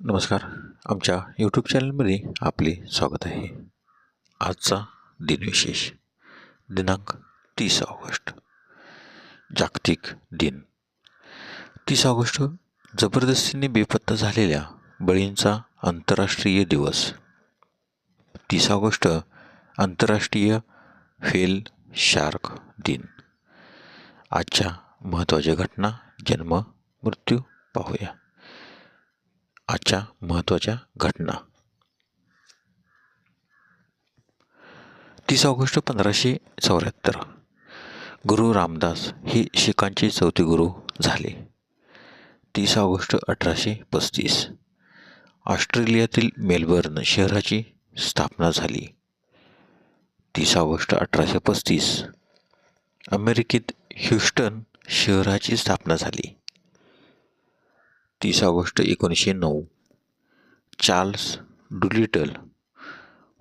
नमस्कार. आमच्या यूट्यूब चॅनलमध्ये आपले स्वागत आहे. आजचा दिनविशेष दिनांक तीस ऑगस्ट. जागतिक दिन. तीस ऑगस्ट जबरदस्तीने बेपत्ता झालेल्या बळींचा आंतरराष्ट्रीय दिवस. तीस ऑगस्ट आंतरराष्ट्रीय फेल शार्क दिन. आजच्या महत्त्वाच्या घटना जन्म मृत्यू पाहूया. आजच्या महत्त्वाच्या घटना. तीस ऑगस्ट पंधराशे चौऱ्याहत्तर. गुरु रामदास हे शिखांचे चौथे गुरु झाले. तीस ऑगस्ट अठराशे पस्तीस. ऑस्ट्रेलियातील मेलबर्न शहराची स्थापना झाली. तीस ऑगस्ट अठराशे पस्तीस. अमेरिकेत ह्युस्टन शहराची स्थापना झाली. तीस ऑगस्ट एकोणीसशे नऊ. चार्ल्स डुलिटल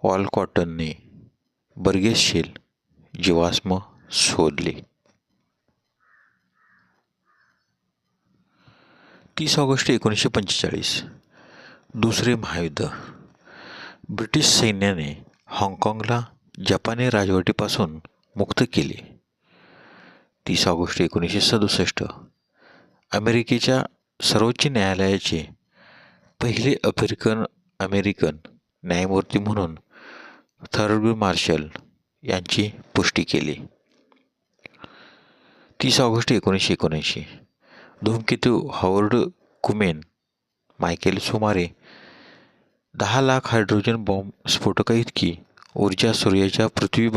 वॉलकॉटनने बर्गेस शेल जीवाश्म शोधले. तीस ऑगस्ट एकोणीसशे पंचेचाळीस दुसरे महायुद्ध. ब्रिटिश सैन्याने हाँगकाँगला जपानी राजवटीपासून मुक्त केले. तीस ऑगस्ट एकोणीसशे सदुसष्ट अमेरिकेच्या सर्वोच्च न्यायालयाचे पहिले अफ्रिकन अमेरिकन न्यायमूर्ती म्हणून थर्ड मार्शल यांची पुष्टी केली. तीस ऑगस्ट एकोणीसशे एकोणऐंशी धूमकेतू हॉवर्ड कुमेन मायकेल सुमारे दहा लाख हायड्रोजन बॉम्ब स्फोटकाइतकी ऊर्जा सूर्याच्या पृथ्वी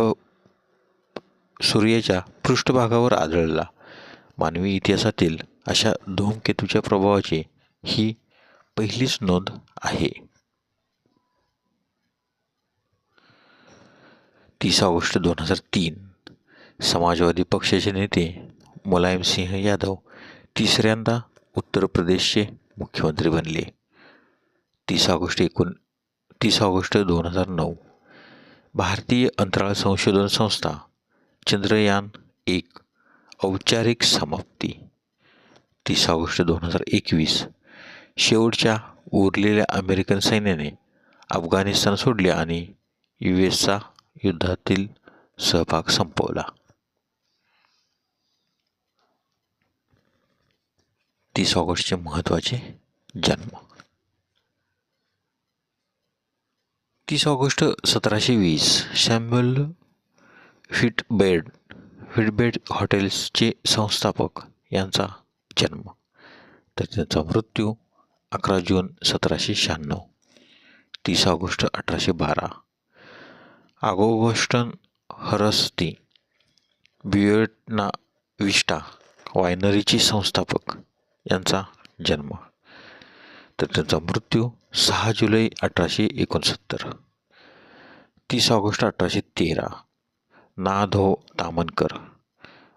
सूर्याच्या पृष्ठभागावर आढळला. मानवी इतिहासातील अशा धूमकेतूच्या प्रभावाची ही पहिलीच नोंद आहे. तीस ऑगस्ट दोन हजार तीन समाजवादी पक्षाचे नेते मुलायम सिंह यादव तिसऱ्यांदा उत्तर प्रदेशचे मुख्यमंत्री बनले. तीस ऑगस्ट एकोण तीस ऑगस्ट दोन हजार नऊ भारतीय अंतराळ संशोधन संस्था चंद्रयान एक औपचारिक समाप्ती. तीस ऑगस्ट दोन हजार एकवीस. शेवटच्या उरलेल्या अमेरिकन सैन्याने अफगाणिस्तान सोडले आणि यू एसचा युद्धातील सहभाग संपवला. तीस ऑगस्टचे महत्त्वाचे जन्म. तीस ऑगस्ट सतराशे वीस सॅम्युअल फिटबेड फिटबेड हॉटेल्सचे संस्थापक यांचा जन्म. तर त्यांचा मृत्यू अकरा जून सतराशे शहाण्णव. तीस ऑगस्ट अठराशे बारा. आगोगोष्टन हरस्ती बिएटना विष्टा वायनरीचे संस्थापक यांचा जन्म. तर त्यांचा मृत्यू सहा जुलै अठराशे एकोणसत्तर. तीस ऑगस्ट अठराशे तेरा. ना धो तामनकर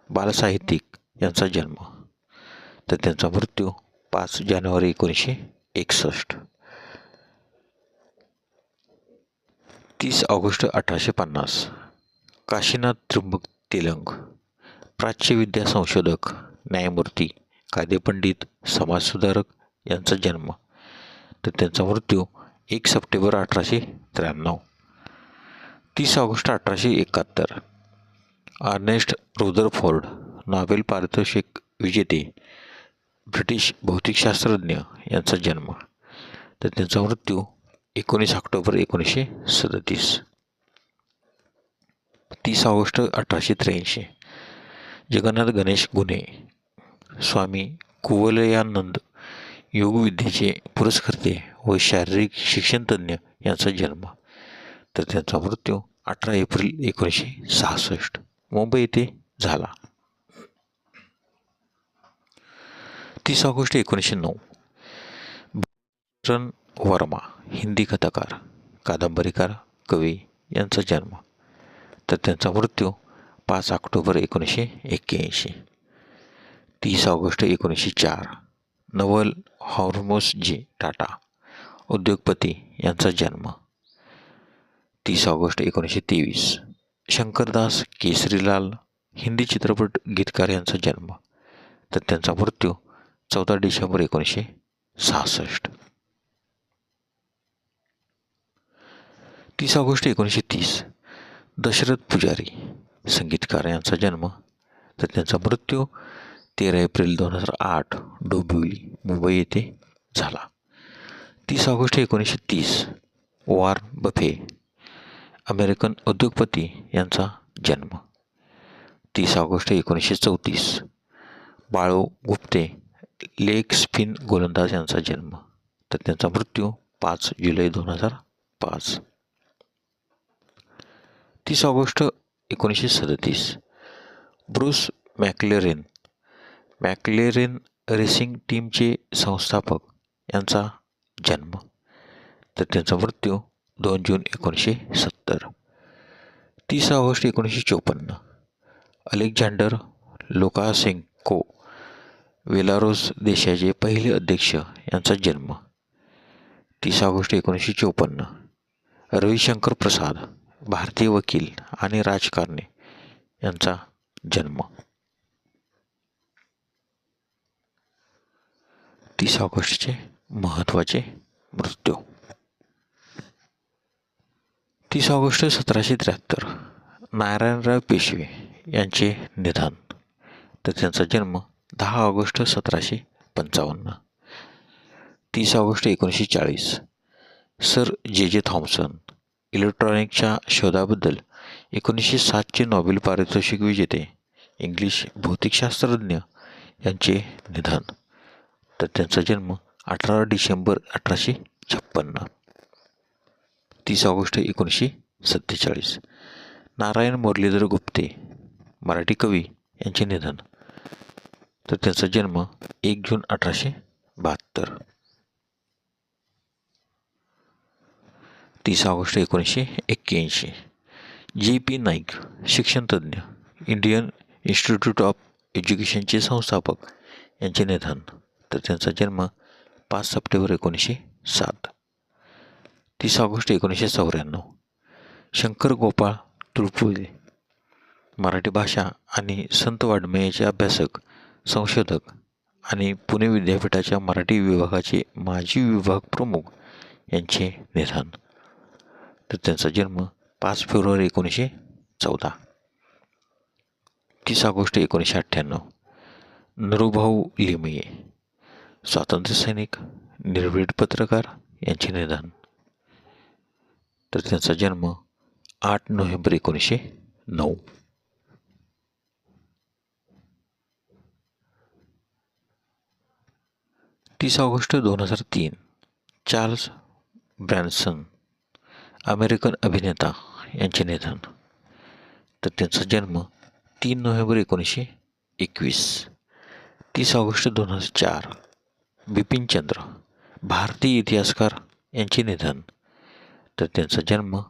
बालसाहित्यिक यांचा जन्म. तर त्यांचा मृत्यू पाच जानेवारी एकोणीसशे एकसष्ट. तीस ऑगस्ट अठराशे पन्नास. काशीनाथ त्र्यंबक तेलंग. प्राच्यविद्या संशोधक न्यायमूर्ती कायदेपंडित समाजसुधारक यांचा जन्म. तर त्यांचा मृत्यू एक सप्टेंबर अठराशे त्र्याण्णव. तीस ऑगस्ट अठराशे एकाहत्तर. अर्नेस्ट रुदरफोर्ड नॉबेल पारितोषिक विजेते ब्रिटिश भौतिकशास्त्रज्ञ यांचा जन्म. तर त्यांचा मृत्यू एकोणीस ऑक्टोबर एकोणीसशे सदतीस. तीस ऑगस्ट अठराशे त्र्याऐंशी. जगन्नाथ गणेश गुन्हे. स्वामी कुवलयानंद योगविद्येचे पुरस्कर्ते व शारीरिक शिक्षणतज्ञ यांचा जन्म. तर त्यांचा मृत्यू अठरा एप्रिल एकोणीसशे सहासष्ट. मुंबई येथे झाला. तीस ऑगस्ट एकोणीसशे नऊ. रन वर्मा हिंदी कथाकार कादंबरीकार कवी यांचा जन्म. तर त्यांचा मृत्यू पाच ऑक्टोबर एकोणीसशे एक्क्याऐंशी. तीस ऑगस्ट एकोणीसशे चार. नवल हॉर्मोसजी टाटा उद्योगपती यांचा जन्म. तीस ऑगस्ट एकोणीसशे तेवीस. शंकरदास केसरीलाल हिंदी चित्रपट गीतकार यांचा जन्म. तर त्यांचा मृत्यू चौदा डिसेंबर एकोणीसशे सहासष्ट. तीस ऑगस्ट एकोणीसशे तीस. दशरथ पुजारी संगीतकार यांचा जन्म तर त्यांचा मृत्यू तेरा एप्रिल दोन हजार आठ डोंबिवली मुंबई येथे झाला. तीस ऑगस्ट एकोणीसशे तीस वार बफे अमेरिकन उद्योगपती यांचा जन्म. तीस ऑगस्ट एकोणीसशे चौतीस बाळो गुप्ते लेग स्पिन गोलंदाज यांचा जन्म. तर त्यांचा मृत्यू पाच जुलै दोन हजार पाच. तीस ऑगस्ट एकोणीसशे सदतीस. ब्रुस मॅक्लेरेन. मॅक्लेरेन रेसिंग टीमचे संस्थापक यांचा जन्म. तर त्यांचा मृत्यू दोन जून एकोणीसशे सत्तर. तीस ऑगस्ट एकोणीसशे चोपन्न. अलेक्झांडर लोकासेंको वेलारोस देशाचे पहिले अध्यक्ष यांचा जन्म तीस ऑगस्ट एकोणीसशे चोपन्न. रविशंकर प्रसाद भारतीय वकील आणि राजकारणी यांचा जन्म. तीस ऑगस्टचे महत्त्वाचे मृत्यू. तीस ऑगस्ट सतराशे त्र्याहत्तर नारायणराव पेशवे यांचे निधन. तर त्यांचा जन्म दहा ऑगस्ट सतराशे पंचावन्न. तीस ऑगस्ट एकोणीसशे चाळीस. सर जे जे थॉम्सन इलेक्ट्रॉनिकच्या शोधाबद्दल एकोणीसशे सातचे नॉबेल पारितोषिक विजेते इंग्लिश भौतिकशास्त्रज्ञ यांचे निधन. तर त्यांचा जन्म अठरा डिसेंबर अठराशे छप्पन्न. तीस ऑगस्ट एकोणीसशे सत्तेचाळीस. नारायण मुरलीधर गुप्ते मराठी कवी यांचे निधन. तर त्यांचा जन्म एक जून अठराशे बहात्तर. तीस ऑगस्ट एकोणीसशे एक्क्याऐंशी. जे पी नाईक शिक्षणतज्ज्ञ इंडियन इन्स्टिट्यूट ऑफ एज्युकेशनचे संस्थापक यांचे निधन. तर त्यांचा जन्म पाच सप्टेंबर एकोणीसशे सात. तीस ऑगस्ट एकोणीसशे चौऱ्याण्णव. शंकर गोपाळ तुळपुळे मराठी भाषा आणि संत वाङ्मयाचे अभ्यासक संशोधक आणि पुणे विद्यापीठाच्या मराठी विभागाचे माजी विभाग प्रमुख यांचे निधन. तर त्यांचा जन्म पाच फेब्रुवारी एकोणीसशे चौदा. तीस ऑगस्ट एकोणीसशे अठ्ठ्याण्णव. नरुभाऊ लिमये स्वातंत्र्यसैनिक निर्भीड पत्रकार यांचे निधन. तर त्यांचा जन्म आठ नोव्हेंबर एकोणीसशे नऊ. तीस ऑगस्ट दोन हज़ार तीन, चार्ल्स ब्रॅन्सन, अमेरिकन अभिनेता यांचे निधन. त्यांचा जन्म तीन नोव्हेंबर एकोणीसशे एकवीस, तीस ऑगस्ट दोन हज़ार चार बिपिनचंद्र भारतीय इतिहासकार यांचे निधन. त्यांचा जन्म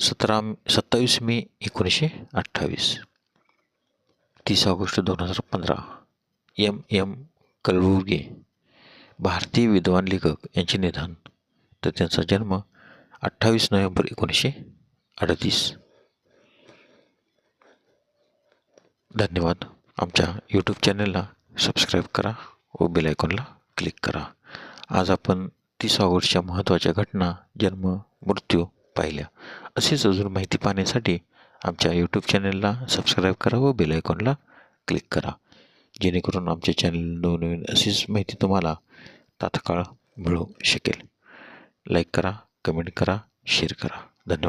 सतरा सत्तावीस मे एकोणीसशे अठ्ठावीस, तीस ऑगस्ट दोन हज़ार पंधरा एम एम कलबुर्गे भारतीय विद्वान लेखक यांचे निधन तर त्यांचा जन्म अठ्ठावीस नोव्हेंबर एकोणीसशे अडतीस. धन्यवाद. आमच्या यूट्यूब चॅनलला सबस्क्राईब करा व बेल आयकॉनला क्लिक करा. आज आपण तीस ऑगस्टच्या महत्त्वाच्या घटना जन्म मृत्यू पाहिल्या. असेच अजून माहिती पाहण्यासाठी आमच्या यूट्यूब चॅनलला सबस्क्राईब करा व बेल आयकॉनला क्लिक करा. जेणेकरून आमच्या चॅनल नवनवीन अशीच माहिती तुम्हाला तात्काळ मिळू शकेल. लाईक करा कमेंट करा शेअर करा. धन्यवाद.